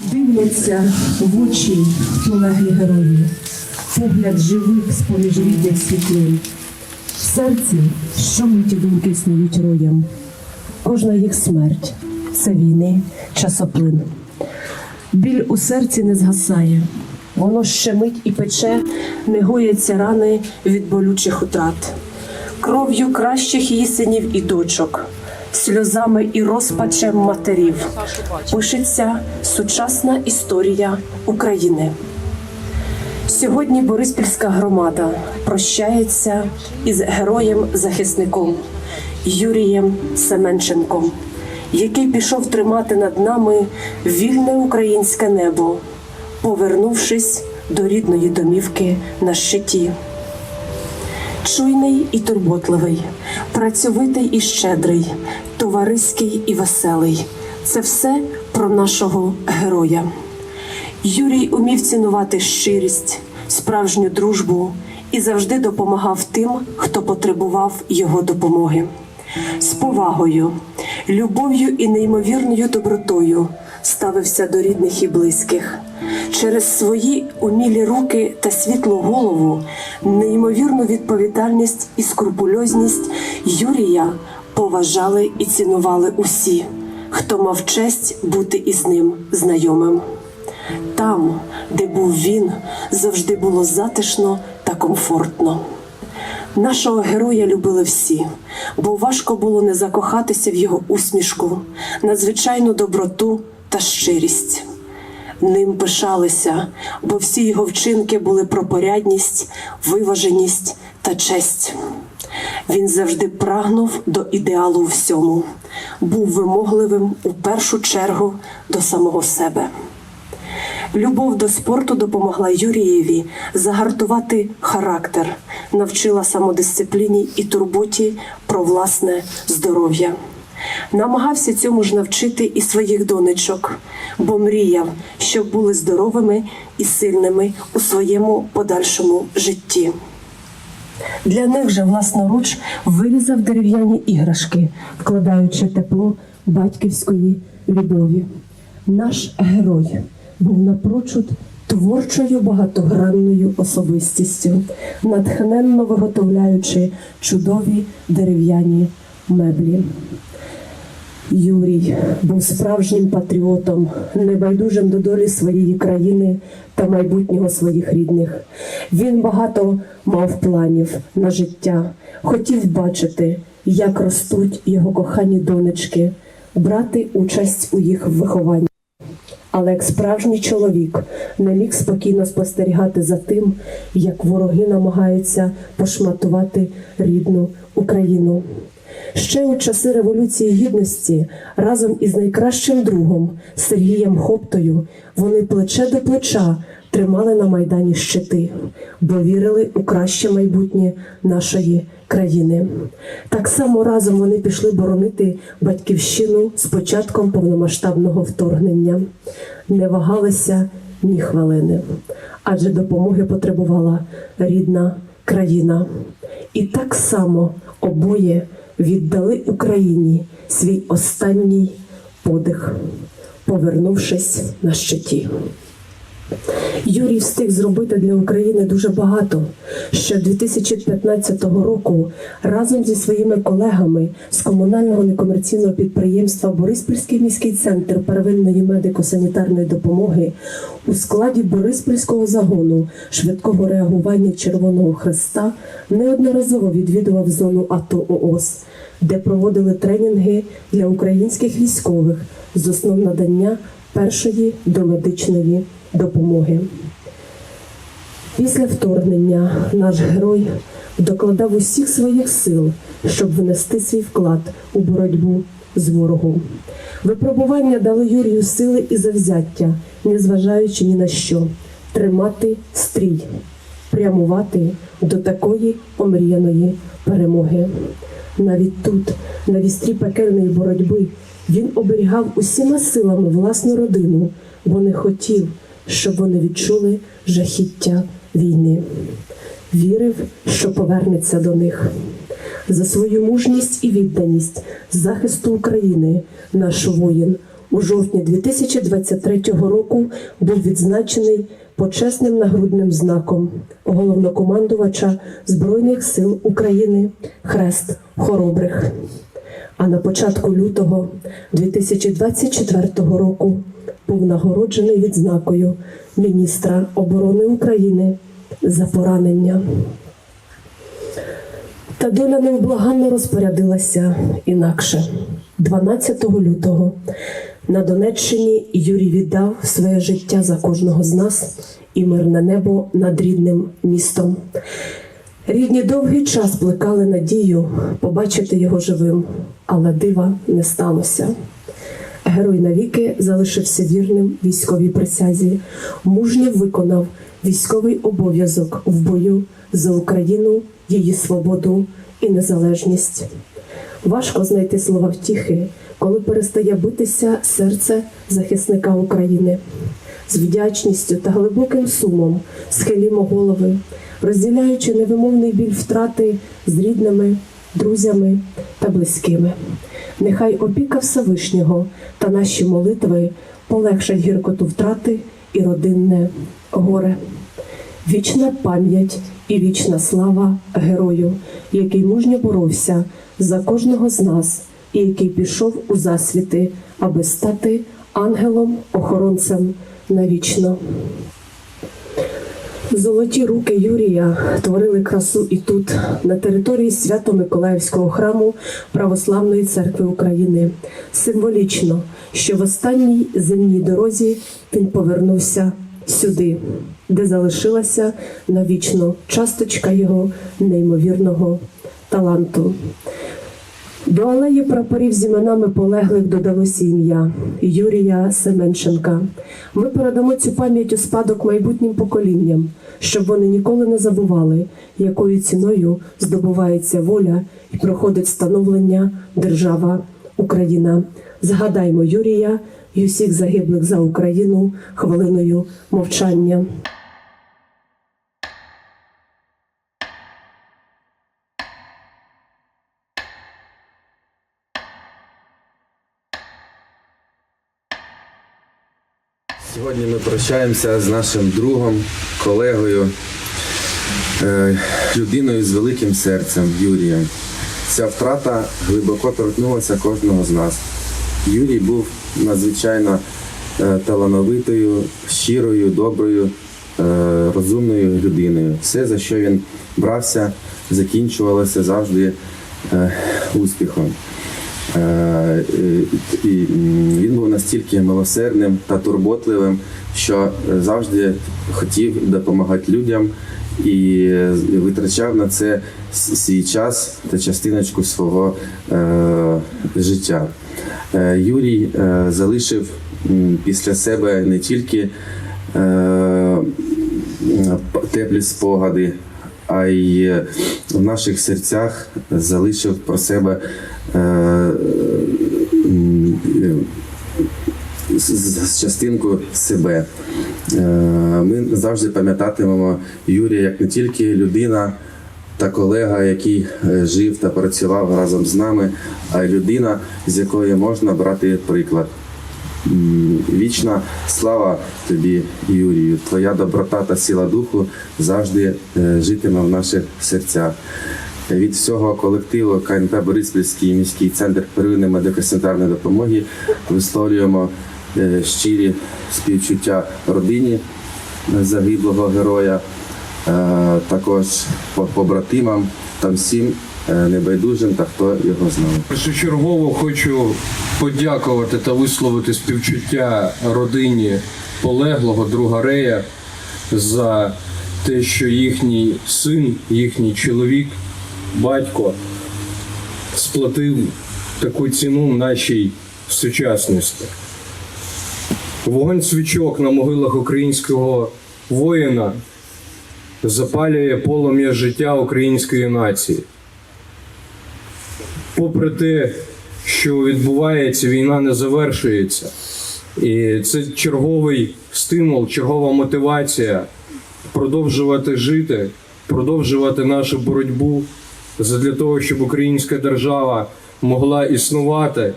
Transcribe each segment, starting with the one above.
Дивляться в очі полеглі герої, погляд живих з-поміж рідних світлин. В серці щомиті думки снують роям. Кожна їх смерть це війни, часоплин. Біль у серці не згасає, воно щемить і пече, не гояться рани від болючих утрат. Кров'ю кращих її синів і дочок, сльозами і розпачем матерів пишеться сучасна історія України. Сьогодні Бориспільська громада прощається із героєм-захисником Юрієм Семенченком, який пішов тримати над нами вільне українське небо, повернувшись до рідної домівки на щиті. Чуйний і турботливий, працьовитий і щедрий, товариський і веселий це все про нашого героя. Юрій умів цінувати щирість, справжню дружбу і завжди допомагав тим, хто потребував його допомоги. З повагою, любов'ю і неймовірною добротою ставився до рідних і близьких. Через свої умілі руки та світлу голову, неймовірну відповідальність і скрупульозність Юрія поважали і цінували усі, хто мав честь бути із ним знайомим. Там, де був він, завжди було затишно та комфортно. Нашого героя любили всі, бо важко було не закохатися в його усмішку, надзвичайну доброту та щирість. Ним пишалися, бо всі його вчинки були про порядність, виваженість та честь. Він завжди прагнув до ідеалу всьому, був вимогливим у першу чергу до самого себе. Любов до спорту допомогла Юрієві загартувати характер, навчила самодисципліні і турботі про власне здоров'я. Намагався цьому ж навчити і своїх донечок, бо мріяв, щоб були здоровими і сильними у своєму подальшому житті. Для них же власноруч вирізав дерев'яні іграшки, вкладаючи тепло батьківської любові. Наш герой був напрочуд творчою багатогранною особистістю, натхненно виготовляючи чудові дерев'яні меблі. Юрій був справжнім патріотом, небайдужим до долі своєї країни та майбутнього своїх рідних. Він багато мав планів на життя, хотів бачити, як ростуть його кохані донечки, брати участь у їх вихованні. Але як справжній чоловік не міг спокійно спостерігати за тим, як вороги намагаються пошматувати рідну Україну. Ще у часи Революції Гідності разом із найкращим другом Сергієм Хоптою вони плече до плеча тримали на майдані щити, бо вірили у краще майбутнє нашої країни. Так само разом вони пішли боронити батьківщину з початком повномасштабного вторгнення, не вагалися ні хвилини, адже допомоги потребувала рідна країна. І так само обоє віддали Україні свій останній подих, повернувшись на щиті. Юрій встиг зробити для України дуже багато. Ще 2015 року разом зі своїми колегами з комунального некомерційного підприємства Бориспільський міський центр первинної медико-санітарної допомоги у складі Бориспільського загону швидкого реагування Червоного Хреста неодноразово відвідував зону АТО ООС, де проводили тренінги для українських військових з основ надання першої домедичної допомоги. Після вторгнення наш герой докладав усіх своїх сил, щоб внести свій вклад у боротьбу з ворогом. Випробування дали Юрію сили і завзяття, незважаючи ні на що, тримати стрій, прямувати до такої омріяної перемоги. Навіть тут, на вістрі пекельної боротьби, він оберігав усіма силами власну родину, бо не хотів, щоб вони відчули жахіття війни. Вірив, що повернеться до них. За свою мужність і відданість захисту України наш воїн У жовтні 2023 року був відзначений почесним нагрудним знаком головнокомандувача Збройних сил України Хрест Хоробрих. А на початку лютого 2024 року був нагороджений відзнакою міністра оборони України за поранення. Та доля невблаганно розпорядилася інакше. 12 лютого на Донеччині Юрій віддав своє життя за кожного з нас і мирне небо над рідним містом. Рідні довгий час плекали надію побачити його живим, але дива не сталося. Герой навіки залишився вірним військовій присязі, мужньо виконав військовий обов'язок в бою за Україну, її свободу і незалежність. Важко знайти слова втіхи, коли перестає битися серце захисника України. З вдячністю та глибоким сумом схилімо голови, розділяючи невимовний біль втрати з рідними, друзями та близькими. Нехай опіка Всевишнього та наші молитви полегшать гіркоту втрати і родинне горе. Вічна пам'ять і вічна слава герою, який мужньо боровся за кожного з нас і який пішов у засвіти, аби стати ангелом-охоронцем навічно. Золоті руки Юрія творили красу і тут, на території Свято-Миколаївського храму Православної церкви України. Символічно, що в останній земній дорозі він повернувся сюди, де залишилася навічно часточка його неймовірного таланту. До алеї прапорів з іменами полеглих додалося ім'я Юрія Семенченка. Ми передамо цю пам'ять у спадок майбутнім поколінням, щоб вони ніколи не забували, якою ціною здобувається воля і проходить становлення держава Україна. Згадаймо Юрія і усіх загиблих за Україну хвилиною мовчання. Сьогодні ми прощаємося з нашим другом, колегою, е, людиною з великим серцем Юрієм. Ця втрата глибоко торкнулася кожного з нас. Юрій був надзвичайно е, талановитою, щирою, доброю, е, розумною людиною. Все, за що він брався, закінчувалося завжди успіхом. Е, І він був настільки милосердним та турботливим, що завжди хотів допомагати людям і витрачав на це свій час та частиночку свого е, життя. Е, Юрій залишив після себе не тільки теплі спогади, а й в наших серцях залишив про себе з- з- частинку себе. Е, Ми завжди пам'ятатимемо Юрія як не тільки людина та колега, який е, жив та працював разом з нами, а й людина, з якої можна брати приклад. Вічна слава тобі, Юрію. Твоя доброта та сила духу завжди е, житиме в наших серцях. Від всього колективу КНП Бориспільський міський центр первинної медико-санітарної допомоги висловлюємо е, щирі співчуття родині загиблого героя, е, також побратимам та всім е, небайдужим та хто його знав. Першочергово хочу подякувати та висловити співчуття родині полеглого друга Рея за те, що їхній син, їхній чоловік, батько сплатив таку ціну нашій сучасності. Вогонь свічок на могилах українського воїна запалює полум'я життя української нації попри те, що відбувається, війна не завершується. І це черговий стимул, чергова мотивація продовжувати жити, продовжувати нашу боротьбу для того, щоб українська держава могла існувати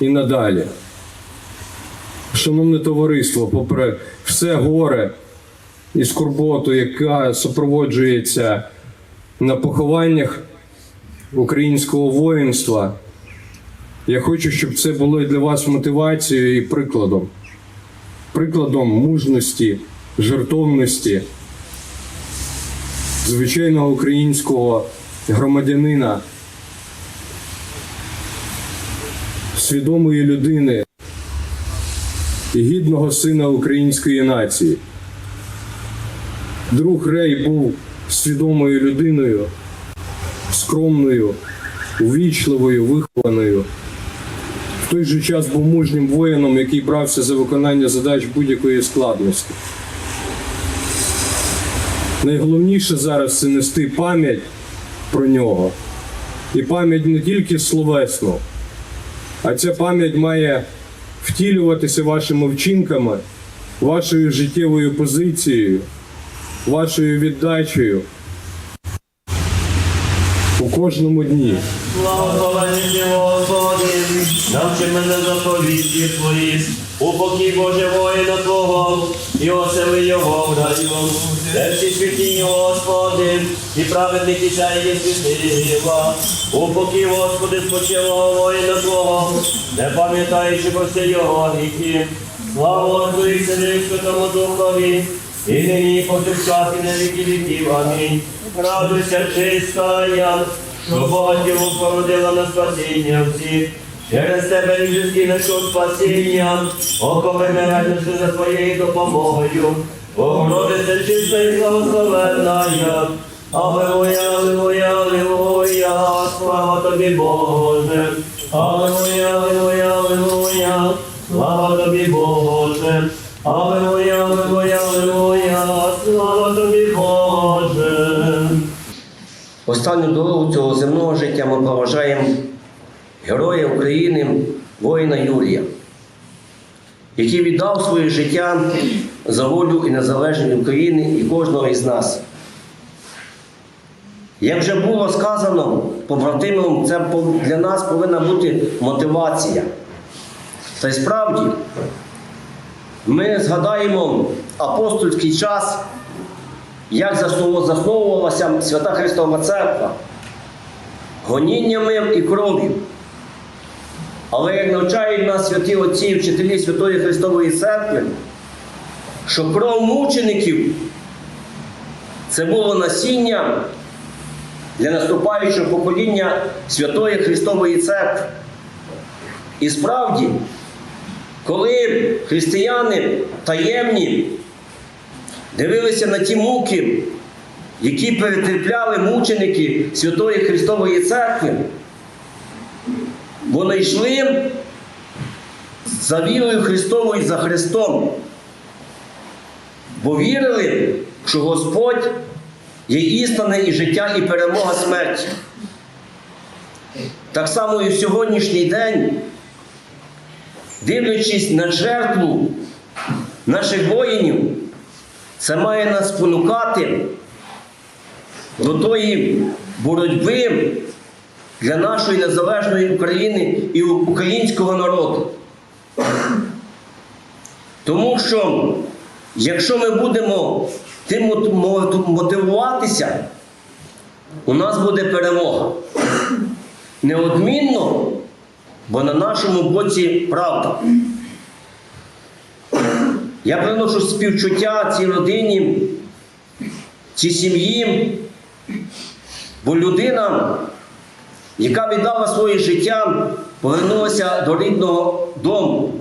і надалі. Шановне товариство, попри все горе і скорботу, яка супроводжується на похованнях українського воїнства, я хочу, щоб це було і для вас мотивацією і прикладом. Прикладом мужності, жертовності, звичайного українського громадянина, свідомої людини і гідного сина української нації. Друг Рей був свідомою людиною, скромною, увічливою, вихованою. В той же час був мужнім воїном, який брався за виконання задач будь-якої складності. Найголовніше зараз це нести пам'ять про нього. І пам'ять не тільки словесну, а ця пам'ять має втілюватися вашими вчинками, вашою життєвою позицією, вашою віддачею у кожному дні. Ти, Господи, навчи мене заповідки твої, упокій Боже воїна Твого, і осели його в раю. Де всі святі, Господи, і праведники чаї світила. Упокій, Господи, спочилого воїна Твого, не пам'ятаючи про всі його гріхи. Слава Отцю і Сину Святому Духові, і нині повсякчас і на віки віків. Амінь. Радуйся, чиста я, що Богатіву породила на спасіння всіх. Через тебе людські нашу спасіння, окови мережешся за твоєю допомогою. Богородиця чиста і благословенна я. Аллилуйя, аллилуйя, аллилуйя, слава тобі, Боже. Аллилуйя, аллилуйя, аллилуйя, слава тобі, Боже. Аллилуйя, аллилуйя, аллилуйя, слава тобі, Боже. Останню дорогу цього земного життя ми проважаємо героя України, воїна Юрія, який віддав своє життя за волю і незалежність України і кожного із нас. Як вже було сказано побратимам, це для нас повинна бути мотивація. Та й справді, ми згадаємо апостольський час, як заснов- засновувалася Свята Христова Церква гоніннями і кров'ю. Але як навчають нас святі отці і вчителі Святої Христової Церкви, що кров мучеників це було насіння для наступаючого покоління Святої Христової Церкви. І справді, коли християни таємні дивилися на ті муки, які перетерпляли мученики Святої Христової Церкви, вони йшли за вірою Христовою за Христом, бо вірили, що Господь є істина і життя, і перемога смерті. Так само і в сьогоднішній день, дивлячись на жертву наших воїнів, це має нас спонукати до тої боротьби для нашої незалежної України і українського народу. Тому що, якщо ми будемо тим мот- мот- мотивуватися, у нас буде перемога. Неодмінно, бо на нашому боці правда. Я приношу співчуття цій родині, цій сім'ї, бо людина, яка віддала своє життя, повернулася до рідного дому.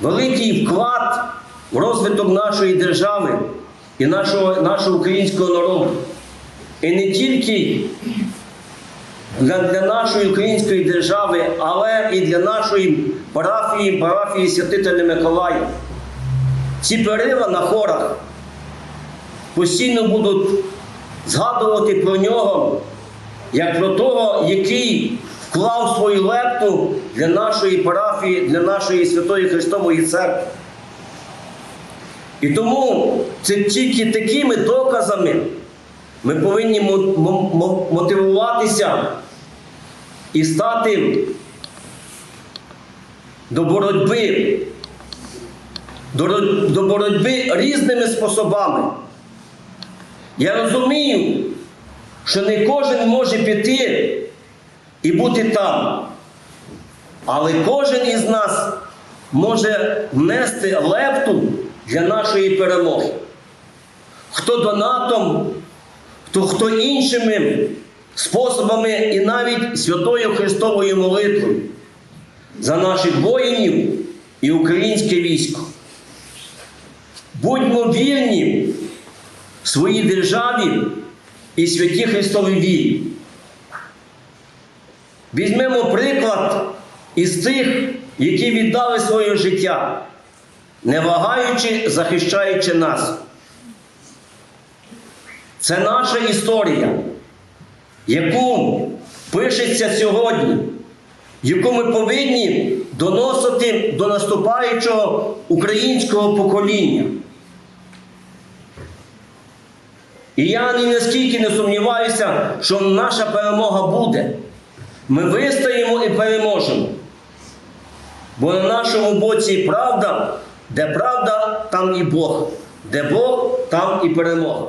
Великий вклад в розвиток нашої держави і нашого, нашого українського народу. І не тільки для, для нашої української держави, але і для нашої парафії, парафії Святителя Миколая. Ці перила на хорах постійно будуть згадувати про нього, як про того, який вклав свою лепту для нашої парафії, для нашої Святої Христової Церкви. І тому це тільки такими доказами ми повинні мо- мо- мо- мотивуватися і стати до боротьби, до боротьби різними способами. Я розумію, що не кожен може піти і бути там. Але кожен із нас може внести лепту для нашої перемоги. Хто донатом, хто, хто іншими способами і навіть святою Христовою молитвою за наших воїнів і українське військо. Будьмо вірні своїй державі і святій Христовій вірі. Візьмемо приклад із тих, які віддали своє життя, не вагаючи, захищаючи нас. Це наша історія, яку пишеться сьогодні, яку ми повинні доносити до наступаючого українського покоління. І я ні наскільки не сумніваюся, що наша перемога буде. Ми вистоїмо і переможемо. Бо на нашому боці правда, де правда, там і Бог, де Бог, там і перемога.